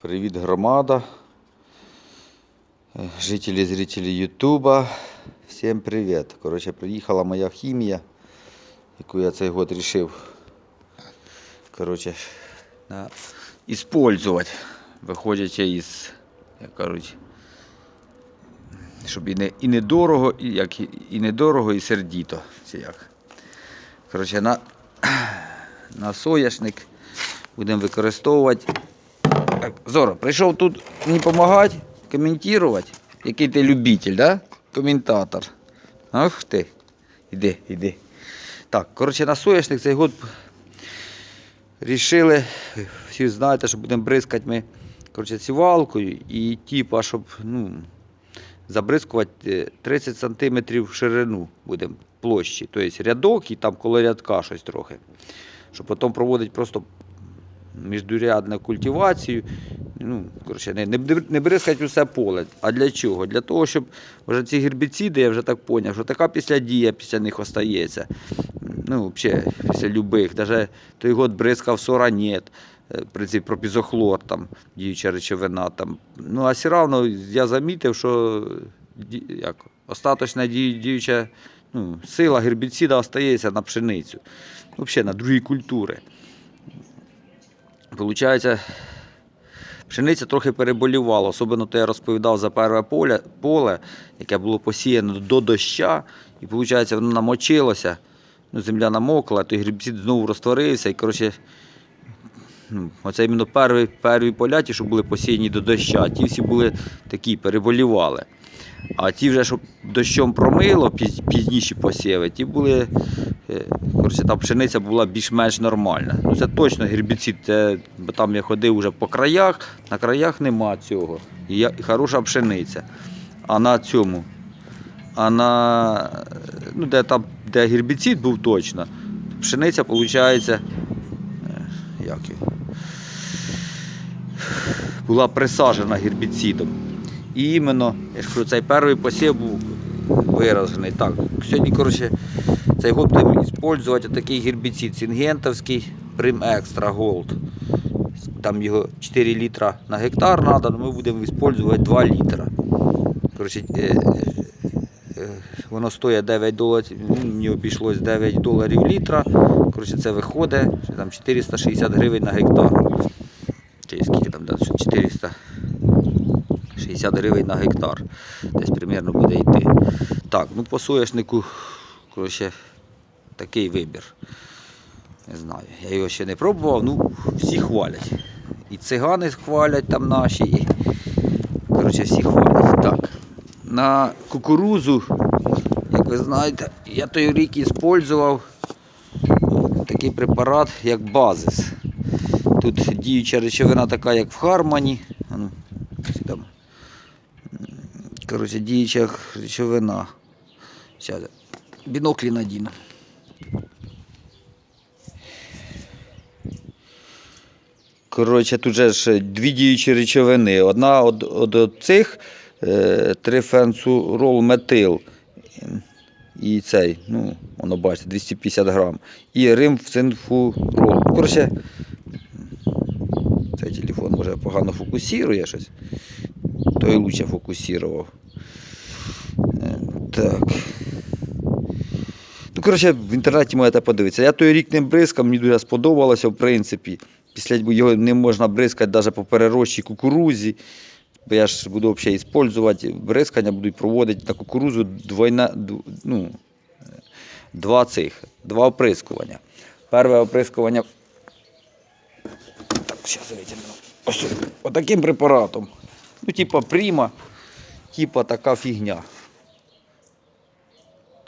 Привіт, громада, Е, жителі, зрителі Ютуба. Всім привіт. Коротше, приїхала моя хімія, яку я цей год рішив. Коротше, на... іспользувати, виходячи із, як кажуть, щоб і не, і не дорого, і, як, і- і не дорого, і сердіто. Чи як. Коротше, на, на соняшник будемо використовувати так, Зоро, прийшов тут мені допомагати, коментувати. Який ти любитель, да? Коментатор. Ах ти. Іди, іди. Так, коротше, на соняшник цей год рішили, всі знаєте, що будемо бризкати ми коротше, сівалкою і типа, щоб ну, забризкувати е, 30 см в ширину будемо площі. Тобто рядок і там коло рядка щось трохи. Щоб потім проводити просто міждурядну культивацію. Ну, коротше, не, не, не бризкати усе поле. А для чого? Для того, щоб вже ці гербіциди, я вже так зрозумів, що така після дія після них остається. Ну, взагалі, після любих. Навіть той год бризкав соранет, е, пропізохлор, там, діюча речовина. Там. Ну, а все одно я замітив, що як, остаточна діюча ну, сила гербіцида остається на пшеницю. Взагалі на другі культури. Получається, пшениця трохи переболівала, особливо то я розповідав за перше поле, поле яке було посіяно до доща, і виходить, воно намочилося, ну, земля намокла, той грибцид знову розтворився. І, коротше, ну, оце іменно перві, перві поля, ті, що були посіяні до доща, ті всі були такі, переболівали. А ті вже, щоб дощом промило, пізніші посіви, ті були, е, коротше, та пшениця була більш-менш нормальна. Ну, це точно гербіцид, це, бо там я ходив вже по краях, на краях нема цього. І, я, і хороша пшениця. А на цьому, а на, ну, де, там, де гербіцид був точно, пшениця, виходить, як була присаджена гербіцидом. І іменно, я ж кажу, цей перший посів був виражений. Так, сьогодні, коротше, цей год будемо використовувати такий гербіцид сінгентовський Prim Extra Gold. Там його 4 літра на гектар треба, але ми будемо використовувати 2 літра. Коротше, е, е, воно стоїть 9 доларів, мені обійшлось 9 доларів літра. Коротше, це виходить що там 460 гривень на гектар. Чи скільки там далі? 400. 60 гривень на гектар. Десь примерно буде йти. Так, ну по соняшнику, коротше, такий вибір. Не знаю. Я його ще не пробував, ну всі хвалять. І цигани хвалять там наші, і коротше, всі хвалять. Так. На кукурузу, як ви знаєте, я той рік використовував такий препарат, як базис. Тут діюча речовина така, як в Хармані. А ну, ось там. Коротше, діюча речовина. Зараз біноклі надіну. Коротше, тут же ж дві діючі речовини. Одна од, од, од цих е, трифенсурол метил. І цей, ну, воно бачите, 250 грам. І римфцинфурол. Коротше, цей телефон може погано фокусує щось. Той лучше фокусував. Е, Так. Ну, коротше, в інтернеті можете подивитися. Я той рік ним бризкав, мені дуже сподобалося, в принципі. Після його не можна бризкати навіть по перерощій кукурузі. Бо я ж буду взагалі використовувати, бризкання будуть проводити на кукурузу двойна, ну, два цих, два оприскування. Перше оприскування. Так, зараз витягну. Ось отаким препаратом. Ну, типа пріма, типа така фігня.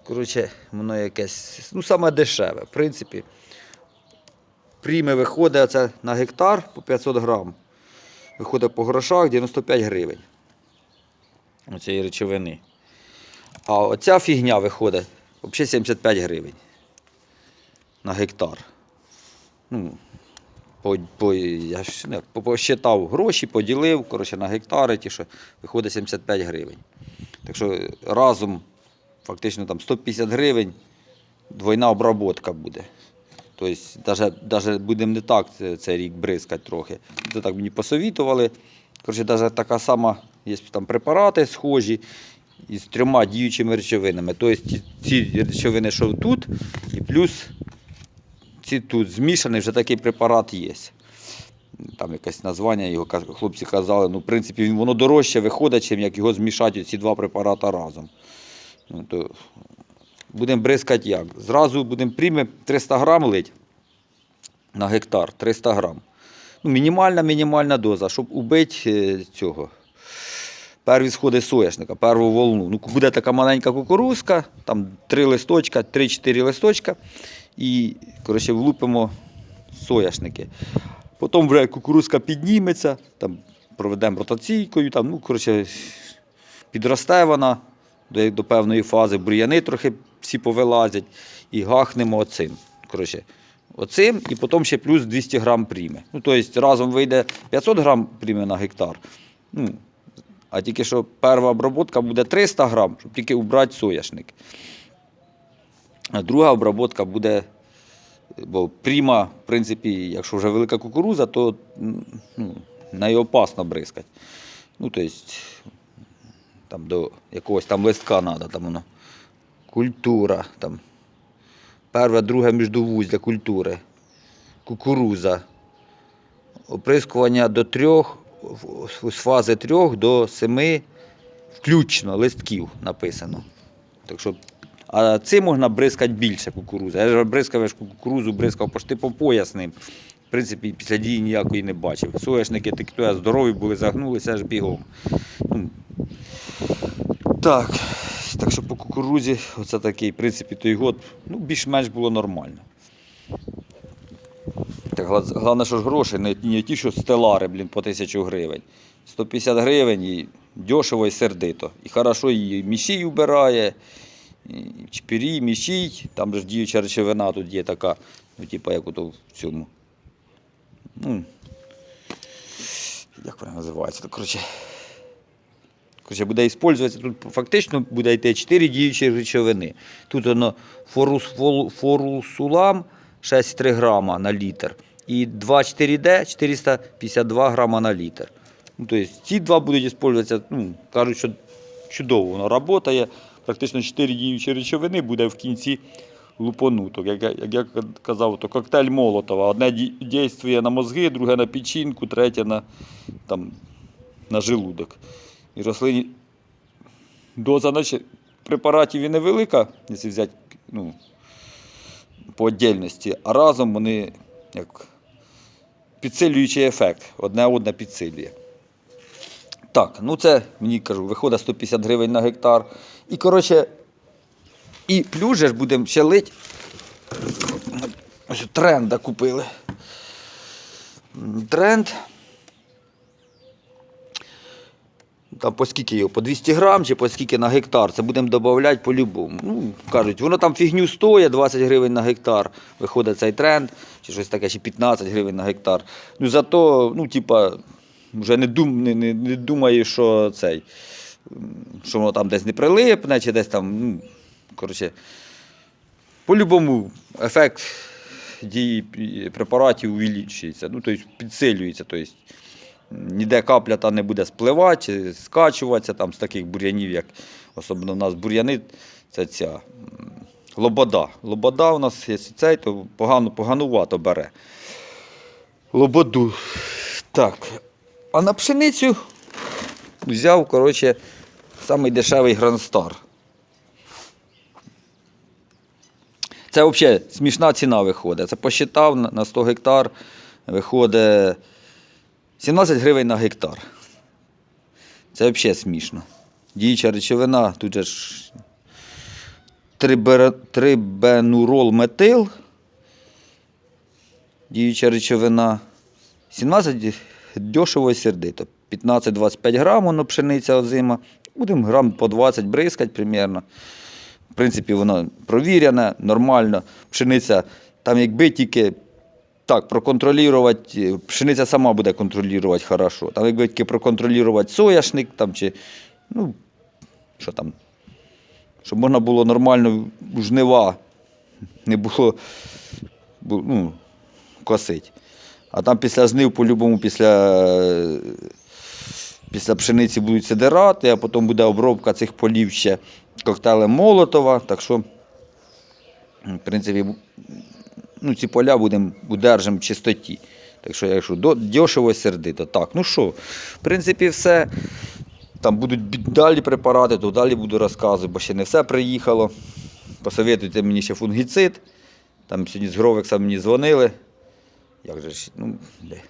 Коротше, воно якесь, ну, саме дешеве. В принципі, пріми виходить оце на гектар по 500 грам. Виходить по грошах 95 гривень. Оцієї речовини. А оця фігня виходить взагалі 75 гривень на гектар. Ну, по, по, я ж не, по- посчитав гроші, поділив, коротше, на гектари, ті, що виходить 75 гривень. Так що разом фактично там 150 гривень двойна обработка буде. Тобто, даже будемо не так цей рік бризкати трохи. Це так мені посовітували. Коротше, навіть така сама, є там препарати схожі із трьома діючими речовинами. Тобто ці речовини, що тут, і плюс тут змішані, вже такий препарат є. Там якесь названня його хлопці казали. Ну, в принципі, воно дорожче виходить, чим як його змішати ці два препарати разом. Ну, то будемо бризкати як? Зразу будемо прийми 300 грам лить на гектар. 300 грам. Ну, мінімальна мінімальна доза, щоб убити е, цього. Перві сходи соняшника, перву волну. Ну, буде така маленька кукурузка, там 3 листочка, 3-4 листочка. І коротше, влупимо соняшники. Потім вже кукурузка підніметься, там проведемо ротаційкою, там, ну, коротше, підросте вона до, до певної фази, бур'яни трохи всі повилазять і гахнемо оцим. Коротше, оцим і потім ще плюс 200 грам пріми. Ну, тобто разом вийде 500 грам пріми на гектар. Ну, а тільки що перша обробка буде 300 грам, щоб тільки убрати соняшник. Друга обробка буде, бо пріма, в принципі, якщо вже велика кукуруза, то ну, опасно бризкати. Ну, тобто, там до якогось там листка треба, там воно. Культура, там. Перше, друге міждовуздя культури. Кукуруза. Оприскування до трьох, з фази трьох до семи включно листків написано. Так що, а цим можна бризкати більше кукурузи. Я ж бризкав кукурузу, бризкав почти по пояс ним. В принципі, після дії ніякої не бачив. Соняшники такі здорові були, загнулися аж бігом. Ну, так, так що по кукурузі, оце такий, в принципі, той год, ну, більш-менш було нормально. Так, головне, що ж гроші, не, не ті, що стелари, блін, по тисячу гривень. 150 гривень і дешево і сердито. І хорошо і мішій убирає, чпірі, мішій, там ж діюча речовина тут є така, ну, типа як ото в цьому. Ну, як вона називається? То, коротше, Короче, буде використовуватися, тут фактично буде йти 4 діючі речовини. Тут воно форус, форусулам 6,3 грама на літр і 2,4D 452 грама на літр. Ну, тобто ці два будуть використовуватися, ну, кажуть, що чудово воно працює. Практично 4 діючі речовини буде в кінці лупонуток. Як, як я казав, то коктейль Молотова. Одне ді- дійствує на мозги, друге на печінку, третє на, там, на желудок. І рослині доза наче, препаратів і невелика, якщо взяти ну, по віддільності, а разом вони як підсилюючий ефект, одне одне підсилює. Так, ну це мені кажу, виходить 150 гривень на гектар. І коротше, і плюс же будемо ще лить. Ось тренда купили. Тренд. Там по скільки його, по 200 грам чи по скільки на гектар, це будемо додавати по-любому. Ну, кажуть, воно там фігню стоїть, 20 гривень на гектар, виходить цей тренд, чи щось таке, чи 15 гривень на гектар. Ну зато, ну, типа, вже не, дум, не, не, не думаю, що цей, що воно там десь не прилипне, чи десь там, ну, коротше, по-любому ефект дії препаратів увеличується, ну, тобто підсилюється. Тобто, ніде капля та не буде спливати, чи скачуватися там з таких бур'янів, як особливо в нас бур'яни, це ця лобода. Лобода у нас, якщо цей, то погано, поганувато бере. Лободу. Так. А на пшеницю взяв, коротше, самий дешевий Грандстар. Це взагалі смішна ціна виходить. Це посчитав на- на 100 гектар, виходить 17 гривень на гектар. Це взагалі смішно. Діюча речовина, тут же ж трибер- трибенурол метил. Діюча речовина. 17 дешево і сердито. 15-25 грам, воно пшениця озима. Будемо грам по 20 бризкати примерно. В принципі, воно провіряне, нормально. Пшениця, там якби тільки так, проконтролювати, пшениця сама буде контролювати хорошо. Там якби тільки проконтролювати сояшник, там, чи, ну, що там, щоб можна було нормально жнива, не було бу- ну, косить. А там після жнив, по-любому, після, після пшениці будуть сидирати, а потім буде обробка цих полів ще коктейлем Молотова. Так що, в принципі, ну, ці поля будемо удержимо в чистоті. Так що, якщо до, дешево сердито. Так, ну що, в принципі, все. Там будуть далі препарати, то далі буду розказувати, бо ще не все приїхало. Посоветуйте мені ще фунгіцид. Там сьогодні з Гровекса мені дзвонили. Як же ж, ну, де?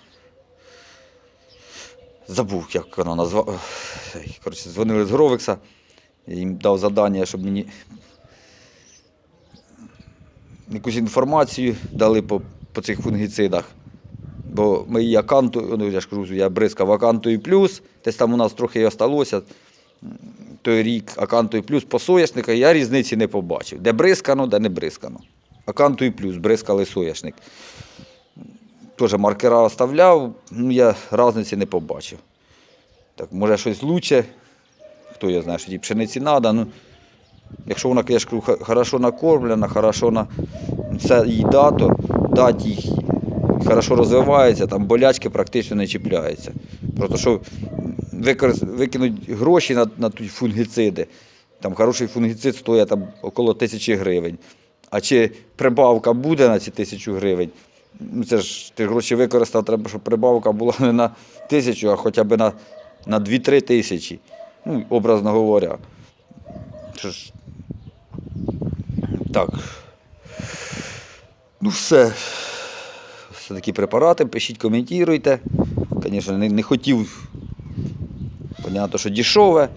Забув, як вона назвала. Коротше, дзвонили з Гровекса. Я їм дав завдання, щоб мені якусь інформацію дали по, по цих фунгіцидах. Бо мої аканту, ну я ж кажу, я бризкав акантою плюс, десь там у нас трохи і осталося. Той рік акантою плюс по соняшника, я різниці не побачив. Де бризкано, де не бризкано. Акантою плюс бризкали соняшник. Теж маркера оставляв, ну я різниці не побачив. Так, може щось лучше, хто я знає, що тій пшениці треба. Ну, якщо вона, я ж кажу, хорошо накормлена, хорошо на все їда, то дати їх хорошо розвивається, там болячки практично не чіпляються. Просто що викинуть гроші на, на ті фунгіциди. Там хороший фунгіцид стоїть там около тисячі гривень. А чи прибавка буде на ці тисячу гривень? Ну це ж ти гроші використав, треба, щоб прибавка була не на тисячу, а хоча б на, на 2-3 тисячі. Ну, образно говоря. Що ж... Так. Ну все. Все такі препарати, пишіть, коментуйте. Звісно, не, не хотів. Понятно, що дешеве.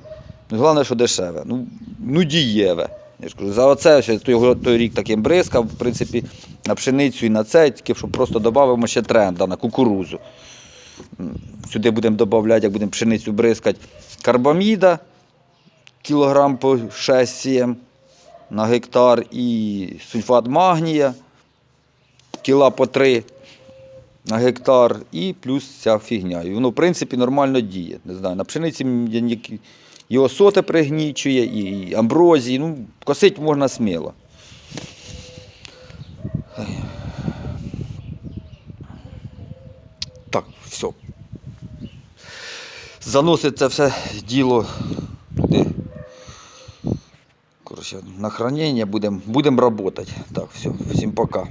Ну, головне, що дешеве. Ну, ну дієве. Я ж кажу, за оце ще той, той рік таким бризкав, в принципі, на пшеницю і на це, тільки щоб просто додамо ще тренда на кукурузу. Сюди будемо додавати, як будемо пшеницю бризкати, карбаміда, кілограм по 6-7 на гектар і сульфат магнія, кіла по 3 на гектар, і плюс ця фігня. І воно, в принципі, нормально діє. Не знаю, на пшениці я і осоти пригнічує, і амброзії. Ну, косить можна сміло. Так, все. Заносить це все діло туди. Коротше, на хранення будемо будем працювати. Так, все, всім пока.